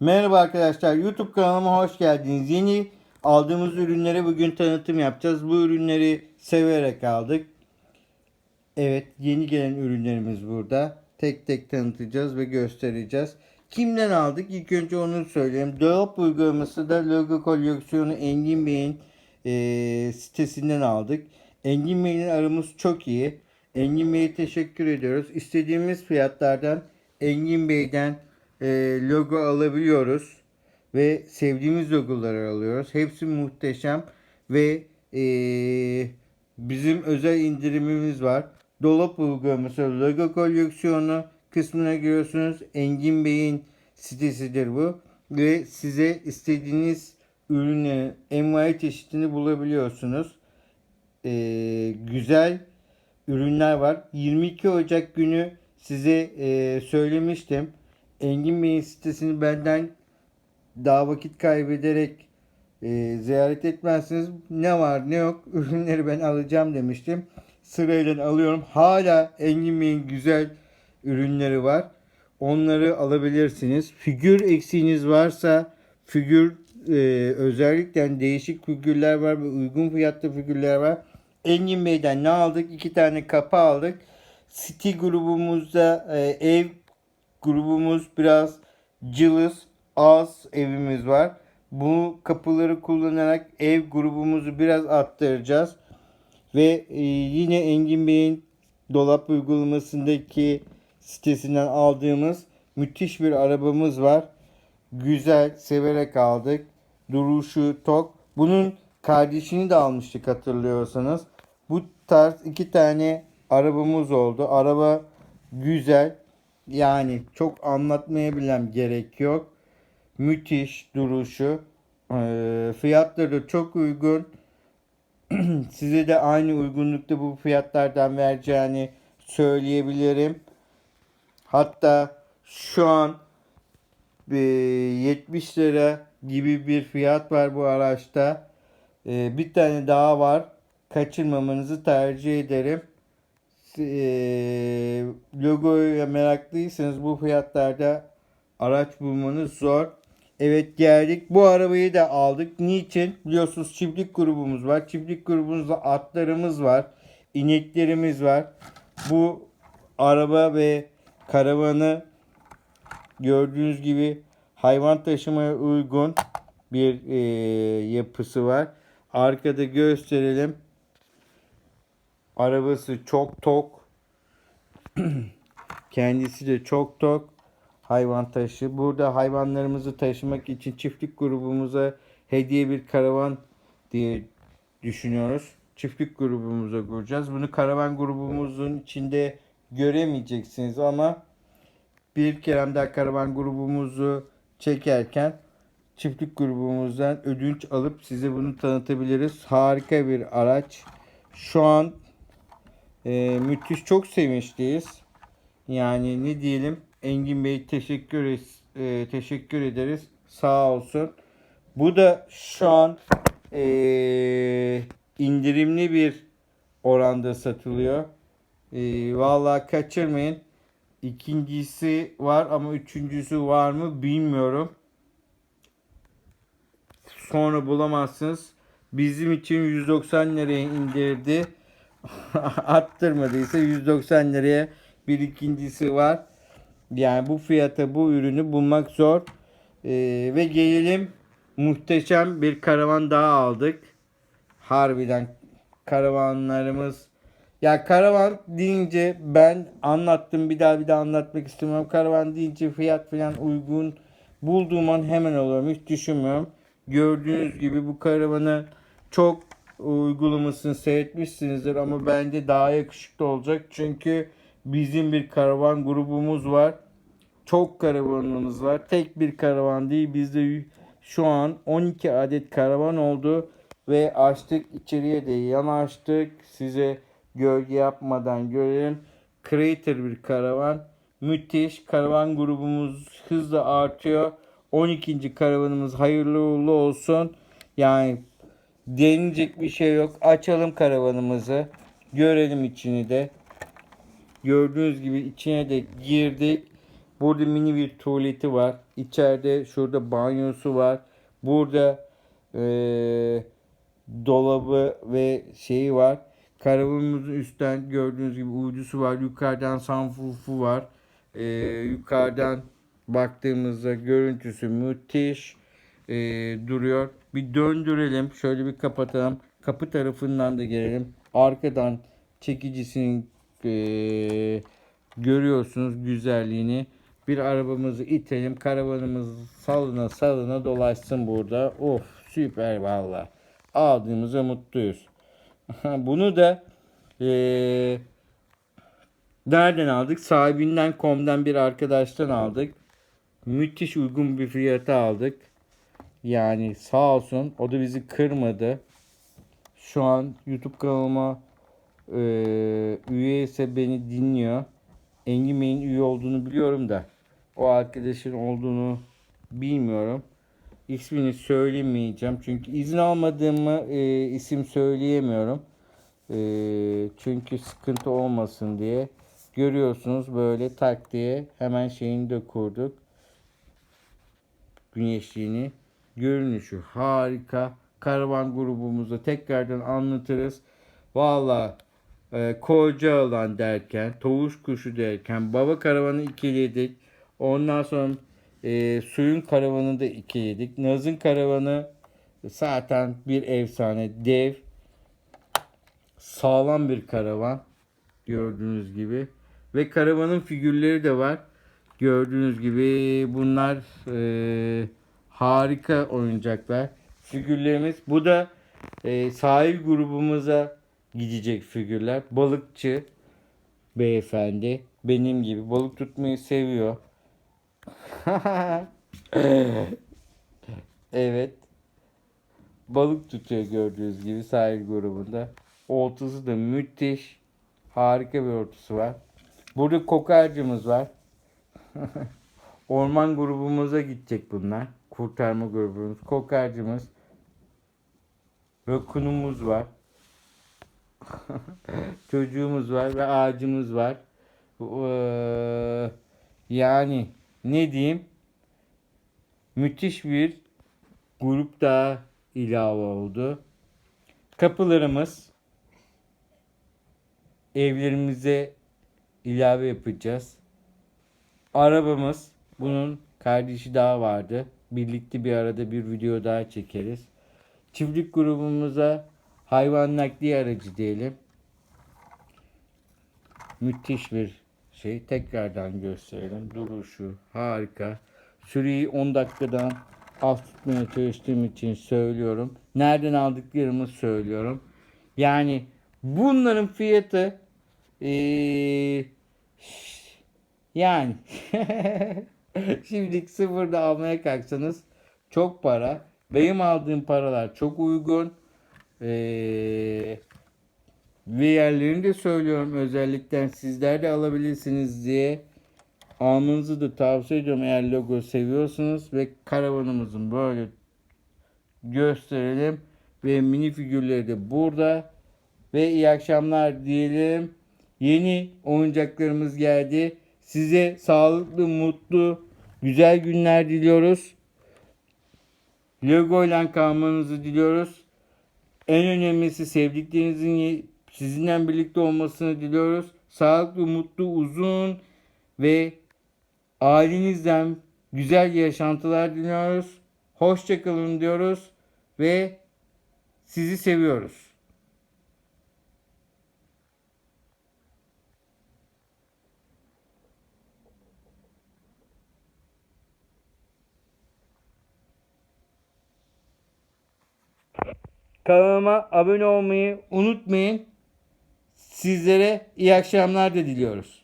Merhaba arkadaşlar YouTube kanalıma hoş geldiniz. Yeni aldığımız ürünlere bugün tanıtım yapacağız. Bu ürünleri severek aldık. Evet yeni gelen ürünlerimiz burada. Tek tek tanıtacağız ve göstereceğiz. Kimden aldık? İlk önce onu söyleyeyim. Dolap uygulaması da logo koleksiyonu Engin Bey'in eee, sitesinden aldık. Engin Bey'in aramız çok iyi. Engin Bey'e teşekkür ediyoruz. İstediğimiz fiyatlardan Engin Bey'den eee, logo alabiliyoruz. Ve sevdiğimiz logoları alıyoruz. Hepsi muhteşem. Ve eee, bizim özel indirimimiz var. Dolap uygulaması logo koleksiyonu kısmına giriyorsunuz. Engin Bey'in sitesidir bu. Ve size istediğiniz ürünü envai çeşitini bulabiliyorsunuz. Ee, güzel ürünler var. 22 Ocak günü size e, söylemiştim. Engin Bey'in sitesini benden daha vakit kaybederek e, ziyaret etmezsiniz. Ne var ne yok ürünleri ben alacağım demiştim. Sırayla alıyorum. Hala Engin Bey'in güzel ürünleri var. Onları alabilirsiniz. Figür eksiğiniz varsa figür e, özellikle değişik figürler var ve uygun fiyatlı figürler var. Engin Bey'den ne aldık? İki tane kapı aldık. City grubumuzda e, ev grubumuz biraz cılız az evimiz var. Bu kapıları kullanarak ev grubumuzu biraz arttıracağız. Ve e, yine Engin Bey'in dolap uygulamasındaki sitesinden aldığımız müthiş bir arabamız var. Güzel, severek aldık. Duruşu tok. Bunun kardeşini de almıştık hatırlıyorsanız. Bu tarz iki tane arabamız oldu. Araba güzel. Yani çok anlatmaya bilem gerek yok. Müthiş duruşu. Ee, fiyatları çok uygun. Size de aynı uygunlukta bu fiyatlardan vereceğini söyleyebilirim. Hatta şu an e, 70 lira gibi bir fiyat var bu araçta. E, bir tane daha var. Kaçırmamanızı tercih ederim. E, logoya meraklıysanız bu fiyatlarda araç bulmanız zor. Evet geldik. Bu arabayı da aldık. Niçin? Biliyorsunuz çiftlik grubumuz var. Çiftlik grubumuzda atlarımız var. ineklerimiz var. Bu araba ve karavanı gördüğünüz gibi hayvan taşımaya uygun bir e, yapısı var. Arkada gösterelim. Arabası çok tok. Kendisi de çok tok. Hayvan taşı. Burada hayvanlarımızı taşımak için çiftlik grubumuza hediye bir karavan diye düşünüyoruz. Çiftlik grubumuza kuracağız. Bunu karavan grubumuzun içinde göremeyeceksiniz ama bir kere daha karavan grubumuzu çekerken çiftlik grubumuzdan ödünç alıp size bunu tanıtabiliriz. Harika bir araç. Şu an e, müthiş çok sevinçliyiz. Yani ne diyelim Engin Bey teşekkür es- e, teşekkür ederiz. Sağ olsun. Bu da şu an e, indirimli bir oranda satılıyor. E, vallahi kaçırmayın. İkincisi var ama üçüncüsü var mı bilmiyorum. Sonra bulamazsınız. Bizim için 190 liraya indirdi. Attırmadıysa 190 liraya bir ikincisi var. Yani bu fiyata bu ürünü bulmak zor. Ee, ve gelelim muhteşem bir karavan daha aldık. Harbiden karavanlarımız ya karavan deyince ben anlattım bir daha bir daha anlatmak istemiyorum. Karavan deyince fiyat falan uygun bulduğum an hemen alıyorum. Hiç düşünmüyorum. Gördüğünüz gibi bu karavanı çok uygulamasını seyretmişsinizdir ama bence daha yakışıklı olacak. Çünkü bizim bir karavan grubumuz var. Çok karavanımız var. Tek bir karavan değil. Bizde şu an 12 adet karavan oldu ve açtık içeriye de yanaştık. Size gölge yapmadan görelim. Creator bir karavan. Müthiş. Karavan grubumuz hızla artıyor. 12. karavanımız hayırlı uğurlu olsun. Yani denilecek bir şey yok. Açalım karavanımızı. Görelim içini de. Gördüğünüz gibi içine de girdik. Burada mini bir tuvaleti var. İçeride şurada banyosu var. Burada eee, dolabı ve şeyi var. Karavanımızın üstten gördüğünüz gibi uydusu var. Yukarıdan sunroofu var. Eee, yukarıdan baktığımızda görüntüsü müthiş eee, duruyor. Bir döndürelim. Şöyle bir kapatalım. Kapı tarafından da gelelim. Arkadan çekicisinin eee, görüyorsunuz güzelliğini. Bir arabamızı itelim. Karavanımız salına salına dolaşsın burada. Of süper valla. Aldığımıza mutluyuz. Bunu da eee nereden aldık? Sahibinden komden bir arkadaştan aldık. Müthiş uygun bir fiyata aldık. Yani sağ olsun o da bizi kırmadı. Şu an YouTube kanalıma eee üye ise beni dinliyor. Engin Bey'in üye olduğunu biliyorum da o arkadaşın olduğunu bilmiyorum. İsmini söylemeyeceğim çünkü izin almadığımı e, isim söyleyemiyorum. E, çünkü sıkıntı olmasın diye. Görüyorsunuz böyle tak diye hemen şeyini de kurduk. Güneşliğini. Görünüşü harika. Karavan grubumuzda tekrardan anlatırız. Valla e, koca alan derken, tovuş kuşu derken, baba karavanı ikiledik. Ondan sonra e, suyun karavanını da ikiledik. Naz'ın karavanı zaten bir efsane, dev, sağlam bir karavan. Gördüğünüz gibi. Ve karavanın figürleri de var. Gördüğünüz gibi bunlar e, harika oyuncaklar. Figürlerimiz. Bu da e, sahil grubumuza gidecek figürler. Balıkçı beyefendi. Benim gibi balık tutmayı seviyor. evet. Balık tutuyor gördüğünüz gibi sahil grubunda. Oltası da müthiş. Harika bir ortusu var. Burada kokarcımız var. Orman grubumuza gidecek bunlar. Kurtarma grubumuz. Kokarcımız. Rakunumuz var. Çocuğumuz var ve ağacımız var. Eee, Yani ne diyeyim? Müthiş bir grup daha ilave oldu. Kapılarımız evlerimize ilave yapacağız. Arabamız bunun kardeşi daha vardı. Birlikte bir arada bir video daha çekeriz. Çiftlik grubumuza hayvan nakliye aracı diyelim. Müthiş bir şey. Tekrardan gösterelim. Duruşu harika. Süreyi 10 dakikadan az tutmaya çalıştığım için söylüyorum. Nereden aldıklarımı söylüyorum. Yani bunların fiyatı eee, yani şimdi sıfırda almaya kalksanız çok para. Benim aldığım paralar çok uygun. Eee ve yerlerini de söylüyorum özellikle sizler de alabilirsiniz diye. Almanızı da tavsiye ediyorum eğer logo seviyorsanız ve karavanımızın böyle gösterelim ve mini figürleri de burada ve iyi akşamlar diyelim. Yeni oyuncaklarımız geldi. Size sağlıklı, mutlu, güzel günler diliyoruz. Logo ile kalmanızı diliyoruz. En önemlisi sevdiklerinizin sizinle birlikte olmasını diliyoruz. Sağlıklı, mutlu, uzun ve ailenizden güzel yaşantılar diliyoruz. Hoşçakalın diyoruz ve sizi seviyoruz. Kanalıma abone olmayı unutmayın. Sizlere iyi akşamlar da diliyoruz.